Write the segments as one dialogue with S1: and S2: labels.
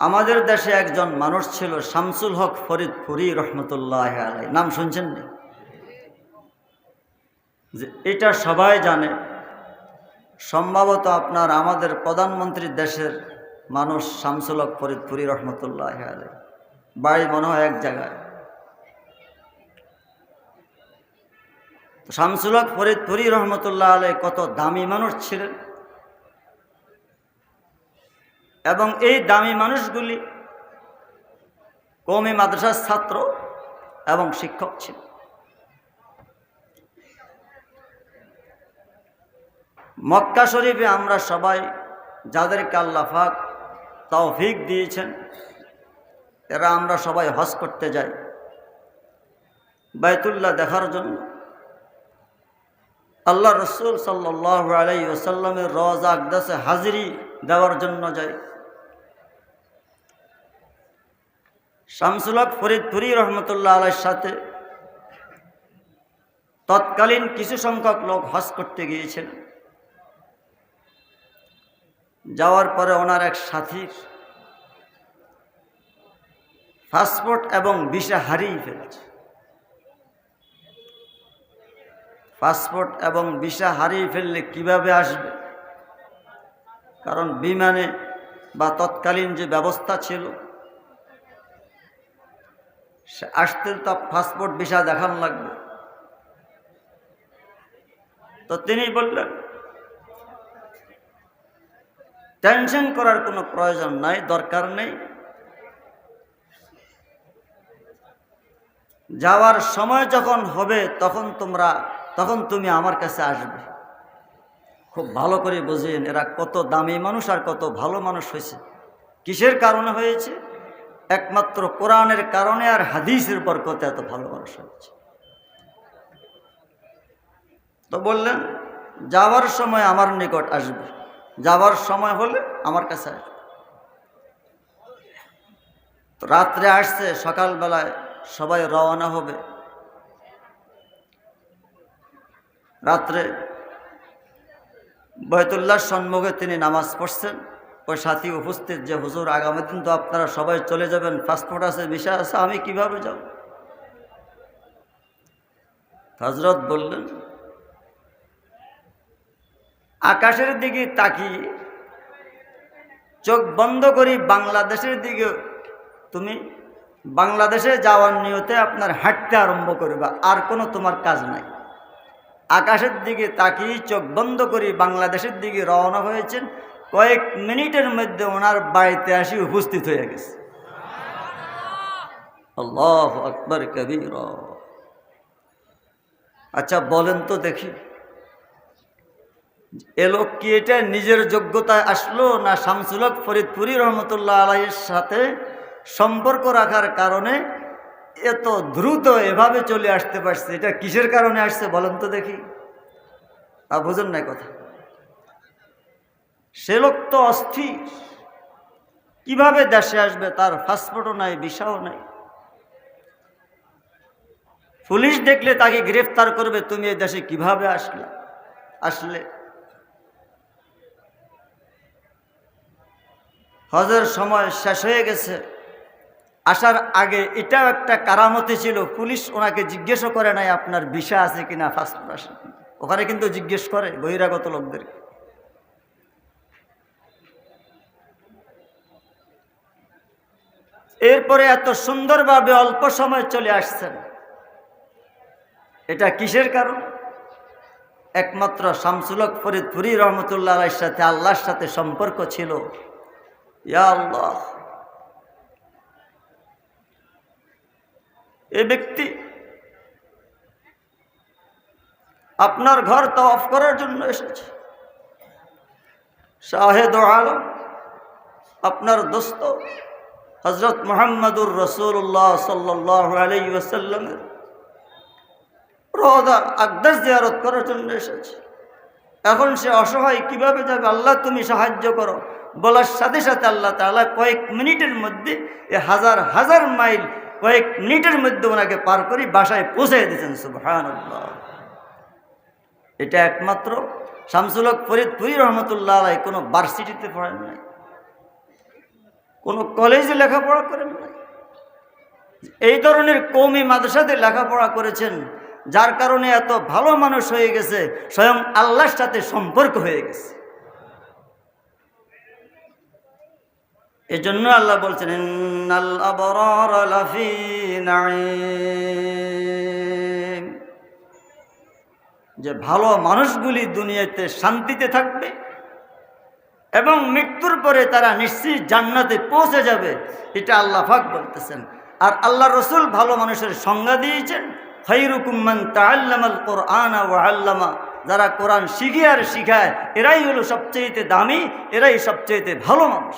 S1: আমাদের দেশে একজন মানুষ ছিল শামসুল হক ফরিদপুরি রহমতুল্লাহ আলাই নাম শুনছেন না? যে এটা সবাই জানে। সম্ভবত আপনার আমাদের প্রধানমন্ত্রী দেশের মানুষ শামসুল হক ফরিদপুরি রহমতুল্লাহ আলাই বাড়ি মনে হয় এক জায়গায়। শামসুল হক ফরিদপুরি রহমতুল্লাহ আলাই কত দামি মানুষ ছিলেন? এবং এই দামি মানুষগুলি কৌমি মাদ্রাসার ছাত্র এবং শিক্ষক ছিল। মক্কা শরীফে আমরা সবাই যাদেরকে আল্লাহাক তৌফিক দিয়েছেন, এরা আমরা সবাই হজ করতে যাই। বাইতুল্লাহ দেখার জন্য আল্লাহ রসুল সাল্লাহ আলাই ওসাল্লামের রজ আকদাসে হাজিরি দেওয়ার জন্য যাই। শামসুলক ফরিদপুরি রহমতুল্লাহ আলাইর সাথে তৎকালীন কিছু সংখ্যক লোক হজ করতে গিয়েছেন যাওয়ার পরে ওনার এক সাথীর পাসপোর্ট এবং ভিসা হারিয়ে ফেলেছে। পাসপোর্ট এবং ভিসা হারিয়ে ফেললে কীভাবে আসবে? কারণ বিমানে বা তৎকালীন যে ব্যবস্থা ছিল সে আসতে তা পাসপোর্ট ভিসা দেখান লাগবে। তো তিনি বললেন টেনশন করার কোনো প্রয়োজন নাই, দরকার নেই। যাওয়ার সময় যখন হবে, তখন তোমরা, তখন তুমি আমার কাছে আসবে। খুব ভালো করে বুঝেন এরা কত দামি মানুষ আর কত ভালো মানুষ হয়েছে। কিসের কারণে হয়েছে? একমাত্র কোরআনের কারণে আর হাদিসের বরকতে এত ভালো মানুষ হয়েছে তো বললেন, যাওয়ার সময় আমার নিকট আসবে, যাওয়ার সময় হলে আমার কাছে আসবে। রাত্রে আসছে, সকালবেলায় সবাই রওনা হবে। রাত্রে বয়তুল্লাহর সম্মুখে তিনি নামাজ পড়ছেন। ওই সাথী উপস্থিত যে, হুজুর, আগামী দিন তো আপনারা সবাই চলে যাবেন পাসপোর্ট আছে বিষয় আছে, আমি কীভাবে যাব? হজরত বললেন, আকাশের দিকে তাকিয়ে, চোখ বন্ধ করি বাংলাদেশের দিকে তুমি বাংলাদেশে যাওয়ার নিয়তে আপনার হাঁটতে আরম্ভ করবা, আর কোনো তোমার কাজ নাই। আকাশের দিকে তাকিয়ে চোখ বন্ধ করি বাংলাদেশের দিকে রওনা হয়েছেন কয়েক মিনিটের মধ্যে ওনার বাড়িতে আসি উপস্থিত হয়ে গেছে। আল্লাহ আকবর কবির। আচ্ছা বলেন তো দেখি, এ লোক কি এটা নিজের যোগ্যতায় আসলো না শামসুলক ফরিদপুরি রহমতুল্লাহ আলাইয়ের সাথে সম্পর্ক রাখার কারণে এত দ্রুত এভাবে চলে আসতে পারছে? এটা কিসের কারণে আসছে বলেন তো দেখি। তা বোঝেন নাই কথা। সে লোক তো অস্থির। কীভাবে দেশে আসবে তার পাসপোর্টও নাই, ভিসাও নাই। পুলিশ দেখলে তাকে গ্রেফতার করবে, তুমি এই দেশে কীভাবে আসলে? আসলে? হজের সময় শেষ হয়ে গেছে। আসার আগে এটাও একটা কারামতি ছিল, পুলিশ ওনাকে জিজ্ঞেসও করে নাই আপনার ভিসা আছে কিনা আছে ওখানে কিন্তু জিজ্ঞেস করে বহিরাগত লোকদেরকে। এরপরে এত সুন্দরভাবে অল্প সময় চলে আসছেন। এটা কিসের কারণ? একমাত্র শামসুলক ফরিদপুরি রহমতুল্লাহ সাথে আল্লাহর সাথে সম্পর্ক ছিল। আল্লাহ। এ ব্যক্তি আপনার ঘর তফ করার জন্য এসেছে। শাহেদ আলম, আপনার দোস্ত হজরত মোহাম্মদুর রসুল্লাহ ওসাল্লামের রোদা আকদাস জিয়ারত করার জন্য এসেছে। এখন সে অসহায়, কীভাবে যাবে? আল্লাহ তুমি সাহায্য করো। বলার সাথে সাথে আল্লাহ তালা কয়েক মিনিটের মধ্যে এ হাজার হাজার মাইল কয়েক মিনিটের মধ্যে ওনাকে পার করি বাসায় পৌঁছে দিয়েছেন সুবহান এটা একমাত্র শামসুলক ফরিদ ফরিদপুরি রহমতুল্লাহ আলাই কোনো ভার্সিটিতে পড়েন নাই। কোনো কলেজে লেখাপড়া করেন নাই এই ধরনের কৌমি মাদ্রাসাতে লেখাপড়া করেছেন, যার কারণে এত ভালো মানুষ হয়ে গেছে, স্বয়ং আল্লাহর সাথে সম্পর্ক হয়ে গেছে এজন্য আল্লাহ বলছেন। যে ভালো মানুষগুলি দুনিয়াতে শান্তিতে থাকবে এবং মৃত্যুর পরে তারা নিশ্চিত জান্নাতে পৌঁছে যাবে। এটা আল্লাহ ফাক বলতেছেন। আর আল্লাহ রসুল ভালো মানুষের সংজ্ঞা দিয়েছেন খৈরুকুম্মান তাল্লামাল কোরআন ও আল্লামা। যারা কোরআন শিখে আর শিখায়, এরাই হলো সবচেয়েতে দামি, এরাই সবচেয়েতে ভালো মানুষ।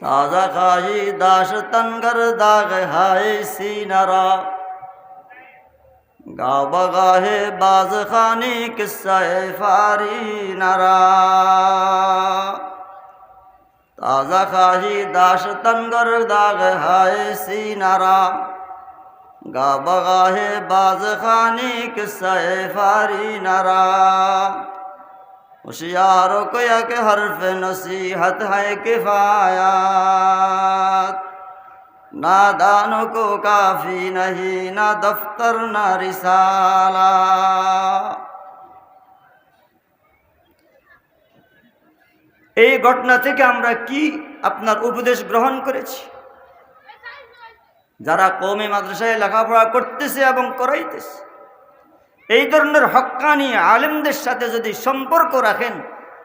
S1: তাজা খাই দাস তনগর দাগ হায় সিনারা। گا بگاہ باز خانی قصہ فاری نرا۔ تازہ خواہی داش تنگر داغ ہائے سی نرا۔ گا بگاہ باز خانی قصہ فاری نرا۔ ہوشیاروں کو یک حرف نصیحت ہے کفایات۔ किफायत नादानों को काफी नहीं ना दफ्तर ना रिसाला এই ঘটনা থেকে আমরা কি আপনার উপদেশ গ্রহণ করেছি যারা কৌমি মাদ্রাসায় লেখাপড়া করতেছে এবং করাইতেছে এই ধরনের হক্কানি আলেমদের সাথে যদি সম্পর্ক রাখেন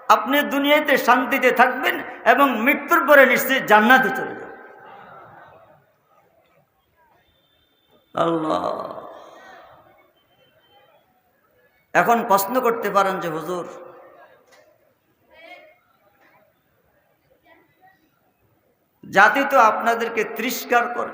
S1: আপনি দুনিয়াতে শান্তিতে থাকবেন এবং মৃত্যুর পরে নিশ্চয়ই জান্নাতে চলে আল্লাহ। এখন প্রশ্ন করতে পারেন যে হুজুর জাতি তো আপনাদেরকে তিরস্কার করে।